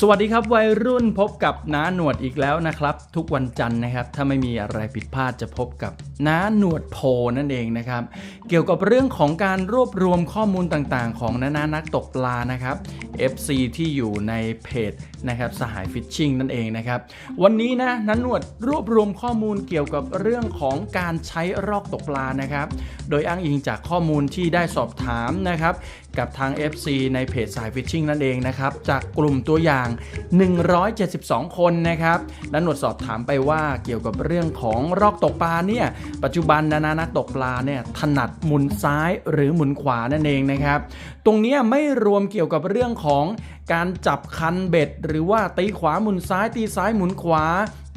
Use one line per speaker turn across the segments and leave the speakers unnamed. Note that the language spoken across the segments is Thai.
สวัสดีครับวัยรุ่นพบกับน้าหนวดอีกแล้วนะครับ ทุกวันจันทร์นะครับ ถ้าไม่มีอะไรผิดพลาดจะพบกับน้าหนวดโพนั่นเองนะครับ เกี่ยวกับเรื่องของการรวบรวมข้อมูลต่างๆ ของนานานักตกปลานะครับ FC ที่อยู่ในเพจนะครับสหายฟิชชิงนั่นเองนะครับ วันนี้นะน้าหนวดรวบรวมข้อมูลเกี่ยวกับเรื่องของการใช้รอกตกปลานะครับ โดยอ้างอิงจากข้อมูลที่ได้สอบถามนะครับ กับทาง FC ในเพจสายฟิชชิงนั่นเองนะครับ จากกลุ่มตัวอย่าง 172 คนนะครับและหนวดสอบถามไปว่าเกี่ยวกับเรื่องของรอกตกปลาเนี่ยปัจจุบันนานานักตกปลาเนี่ยถนัดหมุนซ้ายหรือหมุนขวานั่นเองนะครับ ตรงนี้ไม่รวมเกี่ยวกับเรื่องของการจับคันเบ็ด หรือว่าตีขวาหมุนซ้าย ตีซ้ายหมุนขวา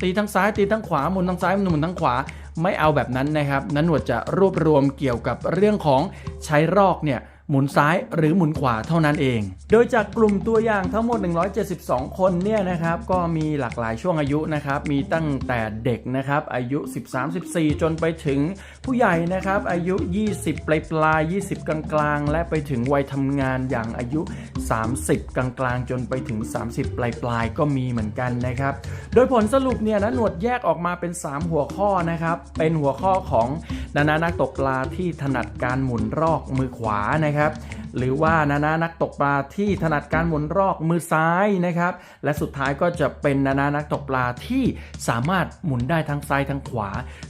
ตีทั้งซ้าย ตีทั้งขวาหมุนทั้งซ้ายหมุนทั้งขวาไม่เอาแบบนั้นนะครับ นั้นหนวดจะรวบรวมเกี่ยวกับเรื่องของใช้รอกเนี่ย หมุนซ้ายหรือหมุนขวาเท่านั้นเอง โดยจากกลุ่มตัวอย่างทั้งหมด 172 คนเนี่ยนะครับก็มีหลากหลายช่วงอายุนะครับมีตั้งแต่เด็กนะครับอายุ 13-14 จนไปถึงผู้ใหญ่นะครับอายุ 20 ปลายปลาย 20 กลางกลางๆและไปถึงวัยทำงานอย่างอายุ 30กลางกลางๆ จนไปถึง 30 ปลายปลายก็มีเหมือนกันนะครับ โดยผลสรุปเนี่ยนะหนวดแยกออกมาเป็น 3 หัวข้อนะครับเป็นหัวข้อของนานานักตกปลาที่ถนัดการหมุนรอกมือขวานะครับหรือว่านานานักตกปลาที่ถนัดการหมุนรอกมือซ้ายนะครับ และสุดท้ายก็จะเป็นนานานักตกปลาที่สามารถหมุนได้ทั้งซ้ายทั้งขวา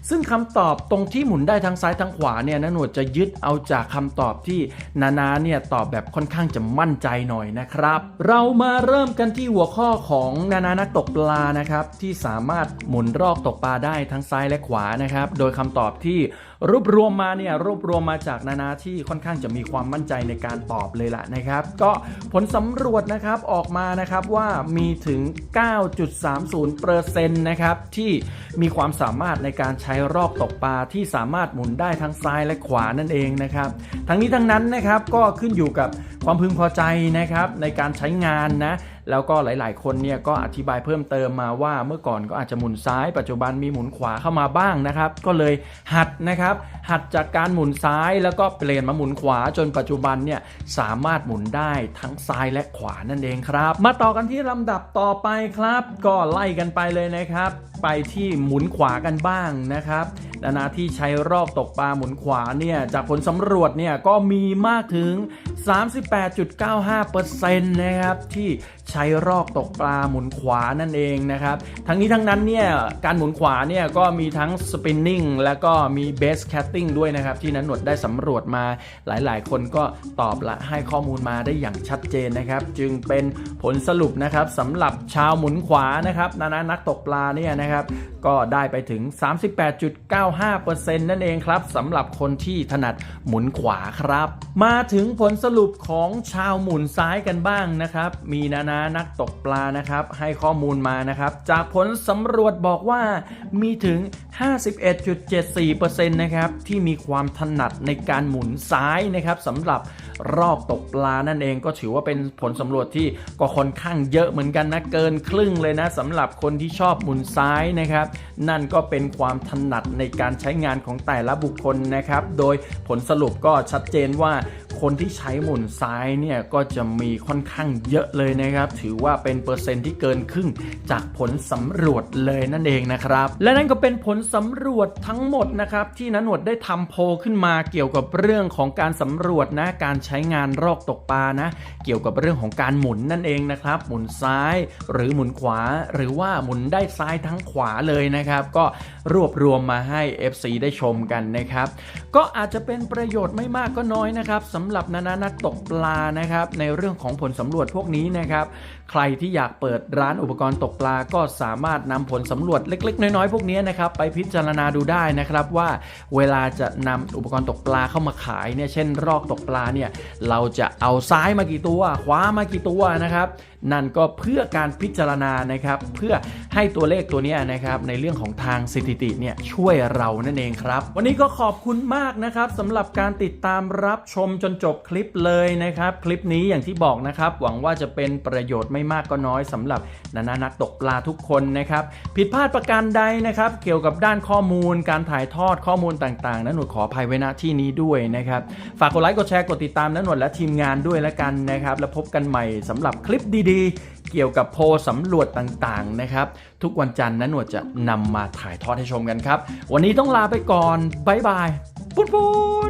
ซึ่งคำตอบตรงที่หมุนได้ทั้งซ้ายทั้งขวาเนี่ยนะหนวดจะยึดเอาจากคำตอบที่นานาเนี่ยตอบแบบค่อนข้างจะมั่นใจหน่อยนะครับ เรามาเริ่มกันที่หัวข้อของนานานักตกปลานะครับที่สามารถหมุนรอกตกปลาได้ทั้งซ้ายและขวานะครับ โดยคำตอบที่ รวบรวมมาเนี่ยรวบรวมมาจากนานาที่ค่อนข้างจะมีความมั่นใจในการตอบเลยล่ะนะครับ ก็ผลสำรวจนะครับออกมานะครับว่ามีถึง 9.30%นะครับที่มีความสามารถในการใช้รอกตกปลาที่สามารถหมุนได้ทั้งซ้ายและขวานั่นเองนะครับทั้งนี้ทั้งนั้นนะครับก็ขึ้นอยู่กับความพึงพอใจนะครับในการใช้งานนะ แล้วก็หลาย ๆ คนเนี่ยก็อธิบายเพิ่มเติมมาว่าเมื่อก่อนก็อาจจะหมุนซ้าย ปัจจุบันมีหมุนขวาเข้ามาบ้างนะครับ ก็เลยหัดนะครับ หัดจากการหมุนซ้ายแล้วก็เปลี่ยนมาหมุนขวาจนปัจจุบันเนี่ยสามารถหมุนได้ทั้งซ้ายและขวานั่นเองครับ มาต่อกันที่ลำดับต่อไปครับ ก็ไล่กันไปเลยนะครับ ไปที่หมุนขวากันบ้างนะครับนานาที่ใช้รอบตกปลาหมุนขวาเนี่ยจากผลสำรวจเนี่ยก็มีมากถึง 38.95%นะครับที่ใช้รอกตกปลาหมุนขวานั่นเองนะครับ ทั้งนี้ทั้งนั้นเนี่ยการหมุนขวาเนี่ยก็มีทั้งสปินนิ่งแล้วก็มีเบสแคตติ้งด้วยนะครับ ที่นันหนวดได้สำรวจมาหลายๆ คนก็ตอบและให้ข้อมูลมาได้อย่างชัดเจนนะครับ จึงเป็นผลสรุปนะครับสำหรับชาวหมุนขวานะครับนานานักตกปลาเนี่ยนะครับ ก็ได้ไปถึง 38.95%นั่นเองครับสำหรับคนที่ถนัดหมุนขวาครับ มาถึงผลสรุปของชาวหมุนซ้ายกันบ้างนะครับ มีนานานักตกปลานะครับ ให้ข้อมูลมานะครับ จากผลสำรวจบอกว่ามีถึง 51.74%นะครับที่มีความถนัดในการหมุนซ้ายนะครับสำหรับรอบตกปลานั่นเองก็ถือว่าเป็นผลสำรวจที่ก็ค่อนข้างเยอะเหมือนกันนะเกินครึ่งเลยนะสำหรับคนที่ชอบหมุนซ้ายนะครับ นั่นก็เป็นความถนัดในการใช้งานของแต่ละบุคคลนะครับ โดยผลสรุปก็ชัดเจนว่า คนที่ใช้หมุนซ้ายเนี่ยก็จะมีค่อนข้างเยอะเลยนะครับ ถือว่าเป็นเปอร์เซ็นต์ที่เกินครึ่งจากผลสำรวจเลยนั่นเองนะครับ และนั่นก็เป็นผลสำรวจทั้งหมดนะครับ ที่นันหนวดได้ทำโพขึ้นมาเกี่ยวกับเรื่องของการสำรวจนะการใช้งานรอกตกปลานะ เกี่ยวกับเรื่องของการหมุนนั่นเองนะครับ หมุนซ้ายหรือหมุนขวา หรือว่าหมุนได้ซ้ายทั้งขวาเลยนะครับ ก็รวบรวมมาให้ FC ได้ชมกันนะครับ ก็อาจจะเป็นประโยชน์ไม่มากก็น้อยนะครับสำหรับนานานักตกปลานะครับ ในเรื่องของผลสำรวจพวกนี้นะครับ ใครที่อยากเปิดร้านอุปกรณ์ตกปลาก็สามารถนำผลสำรวจเล็ก ๆ น้อยๆพวกนี้นะครับไปพิจารณาดูได้นะครับว่าเวลาจะนำอุปกรณ์ตกปลาเข้ามาขายเนี่ยเช่น รอกตกปลาเนี่ยเราจะเอาซ้ายมากี่ตัวขวามากี่ตัวนะครับนั่นก็เพื่อการพิจารณานะครับ เพื่อให้ตัวเลขตัวนี้นะครับในเรื่องของทางสถิติเนี่ยช่วยเรานั่นเองครับ วันนี้ก็ขอบคุณมากนะครับสำหรับการติดตามรับชมจนจบคลิปเลยนะครับ คลิปนี้อย่างที่บอกนะครับ หวังว่าจะเป็นประโยชน์ไม่มากก็น้อยสำหรับนานานักตกปลาทุกคนนะครับ ผิดพลาดประการใดนะครับ เกี่ยวกับด้านข้อมูล การถ่ายทอดข้อมูลต่างๆนั้นหนวดขออภัยไว้ณที่นี้ด้วยนะครับฝากกดไลค์กดแชร์กดติดตามนั้นหนวดและทีมงานด้วยแล้วกันนะครับแล้วพบกันใหม่สำหรับคลิปดีๆ เกี่ยวกับโพลสำรวจต่างๆนะครับ ทุกวันจันทร์นะหนวดจะนำมาถ่ายทอดให้ชมกันครับ วันนี้ต้องลาไปก่อน บ๊ายบาย ปุ้นปุ้น